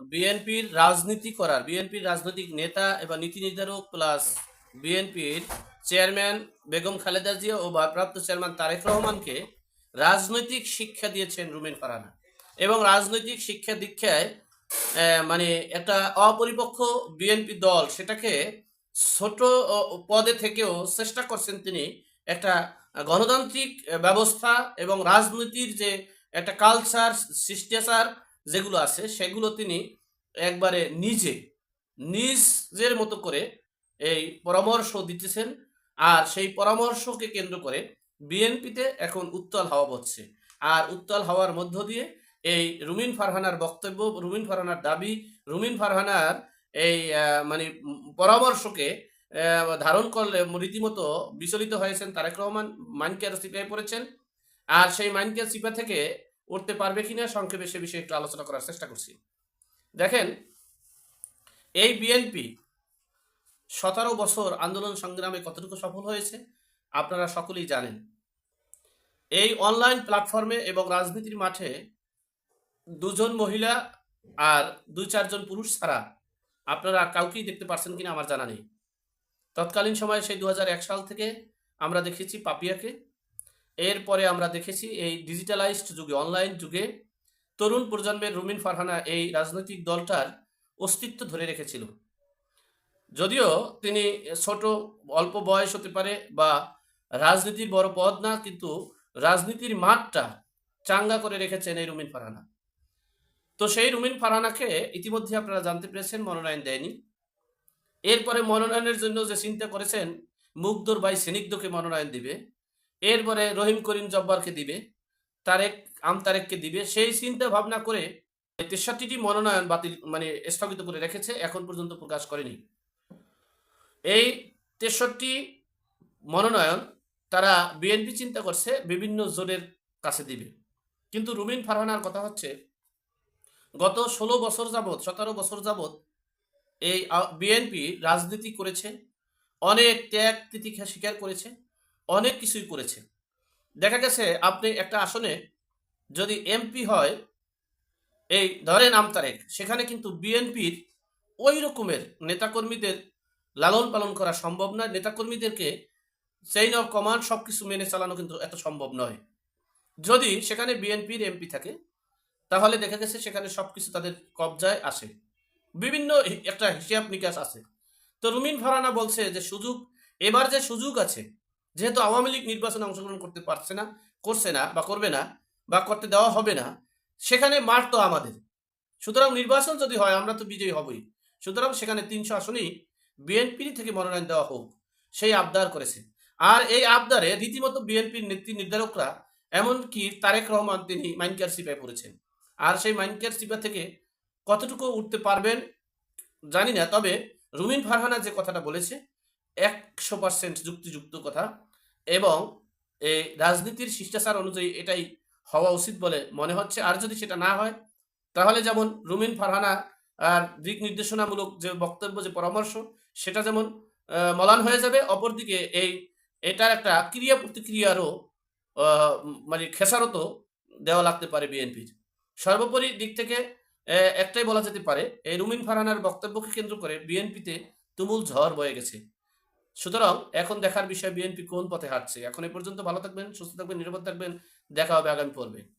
বিএনপির রাজনীতি করার, বিএনপির রাজনৈতিক নেতা এবং নীতি নির্ধারক প্লাস বিএনপির চেয়ারম্যান বেগম খালেদা জিয়া ও ভারপ্রাপ্ত চেয়ারম্যান তারেক রহমানকে রাজনৈতিক শিক্ষা দিয়েছেন রুমেন ফারহানা এবং রাজনৈতিক শিক্ষা দীক্ষায় মানে একটা অপরিপক্ষ বিএনপি দল সেটাকে ছোট পদে থেকেও চেষ্টা করছেন তিনি একটা গণতান্ত্রিক ব্যবস্থা এবং রাজনীতির যে একটা কালচার শিষ্টাচার যেগুলো আছে, সেগুলো তিনি একবারে নিজে, নিজের মতো করে এই পরামর্শ দিতেছেন আর সেই পরামর্শকে কেন্দ্র করে বিএনপিতে এখন উত্তাল হাওয়া বচ্ছে। আর উত্তাল হাওয়ার মধ্য দিয়ে এই রুমিন ফারহানার বক্তব্য, রুমিন ফারহানার দাবি, রুমিন ফারহানার এই মানে পরামর্শকে ধারণ করলে রীতিমতো বিচলিত হয়েছেন তারেক রহমান মাইনকের সিপাহে পড়েছেন। আর সেই মাইনকের সিপা থেকে উঠতে পারবে কিনা সংক্ষেপে সে বিষয়ে একটু আলোচনা করার চেষ্টা করছি। দেখেন, এই বিএনপি সতেরো বছর আন্দোলন সংগ্রামে কতটুকু সফল হয়েছে, আপনারা সকলেই জানেন। এই অনলাইন প্ল্যাটফর্মে এবং রাজনীতির মাঠে দুজন মহিলা আর দুই চারজন পুরুষ ছাড়া আপনারা কাউকেই দেখতে পারছেন কিনা আমার জানা নেই। তৎকালীন সময়ে সেই দু হাজার এক সাল থেকে আমরা দেখেছি পাপিয়াকে। এরপরে আমরা দেখেছি এই ডিজিটালাইজড যুগে, অনলাইন যুগে তরুণ প্রজন্মের রুমিন ফারহানা এই রাজনৈতিক দলটার অস্তিত্ব ধরে রেখেছিল। যদিও তিনি ছোট, অল্প বয়স হতে পারে বা রাজনীতির বড় পদ না, কিন্তু রাজনীতির মাঠটা চাঙ্গা করে রেখেছেন এই রুমিন ফারহানা। তো সেই রুমিন ফারহানাকে ইতিমধ্যে আপনারা জানতে পেরেছেন, মনোনয়ন দেয়নি। এরপরে মনোনয়নের জন্য যে চিন্তা করেছেন, মুগ্ধর বাই সেনিগ্ধকে মনোনয়ন দিবে। এরপরে রহিম করিম জব্বারকে দিবে, তারেক, আম তারেককে দিবে। সেই চিন্তা ভাবনা করে তেষট্টিটি মনোনয়ন বাতিল মানে স্থগিত করে রেখেছে, এখন পর্যন্ত প্রকাশ করেনি। এই তেষট্টি মনোনয়ন তারা বিএনপি চিন্তা করছে, বিভিন্ন জোনের কাছে দিবে। কিন্তু রুমিন ফারহানার কথা হচ্ছে, গত ষোলো বছর যাবৎ, সতেরো বছর যাবৎ এই বিএনপি রাজনীতি করেছে, অনেক ত্যাগ তিতিক্ষা স্বীকার করেছে অনেক কিছুই করেছে। দেখা গেছে আপনি একটা আসনে যদি এমপি হয়, এই ধরেন আমতারেক সেখানে কিন্তু বিএনপির ওই রকমের নেতাকর্মীদের লালন পালন করা সম্ভব নয়। নেতাকর্মীদেরকে চেইন অফ কমান্ড সব কিছু মেনে চালানো কিন্তু এত সম্ভব নয়। যদি সেখানে বিএনপির এমপি থাকে, তাহলে দেখা গেছে সেখানে সব কিছু তাদের কবজায় আসে। বিভিন্ন একটা হিসাব নিকাশ আছে। তো রুমিন ফারানা বলছে যে সুযোগ, এবার যে সুযোগ আছে যেহেতু আওয়ামী লীগ নির্বাচনে অংশগ্রহণ করতে পারছে না, করছে না বা করবে না বা করতে দেওয়া হবে না, সেখানে মাঠ তো আমাদের। সুতরাং নির্বাচন যদি হয়, আমরা তো বিজয়ী হবই। সুতরাং সেখানে তিনশো আসনেই বিএনপির থেকে মনোনয়ন দেওয়া হোক, সেই আবদার করেছে। আর এই আবদারে রীতিমতো বিএনপির নীতি নির্ধারকরা, এমনকি তারেক রহমান তিনি মাইনকার সিপায় পড়েছেন। আর সেই মাইনকার সিপা থেকে কতটুকু উঠতে পারবেন, জানি না, তবে রুমিন ফারহানা যে কথাটা বলেছে, একশো পার্সেন্ট যুক্তিযুক্ত কথা। এবং এই রাজনীতির শিষ্টাচার অনুযায়ী এটাই হওয়া উচিত বলে মনে হচ্ছে। আর যদি সেটা না হয়, তাহলে যেমন রুমিন ফারহানা আর দিক নির্দেশনামূলক যে বক্তব্য, যে পরামর্শ, সেটা যেমন মলান হয়ে যাবে, অপরদিকে এই, এটার একটা ক্রিয়া প্রতিক্রিয়ারও মানে খেসারতও দেওয়া লাগতে পারে বিএনপির। সর্বোপরি দিক থেকে একটাই বলা যেতে পারে, এই রুমিন ফারহানার বক্তব্যকে কেন্দ্র করে বিএনপিতে তুমুল ঝড় বয়ে গেছে। সুতরাং এখন দেখার বিষয় বিএনপি কোন পথে হাঁটছে? এখন এ পর্যন্ত ভালো থাকবেন, সুস্থ থাকবেন, নিরাপদ থাকবেন। দেখা হবে আগামী পর্বে।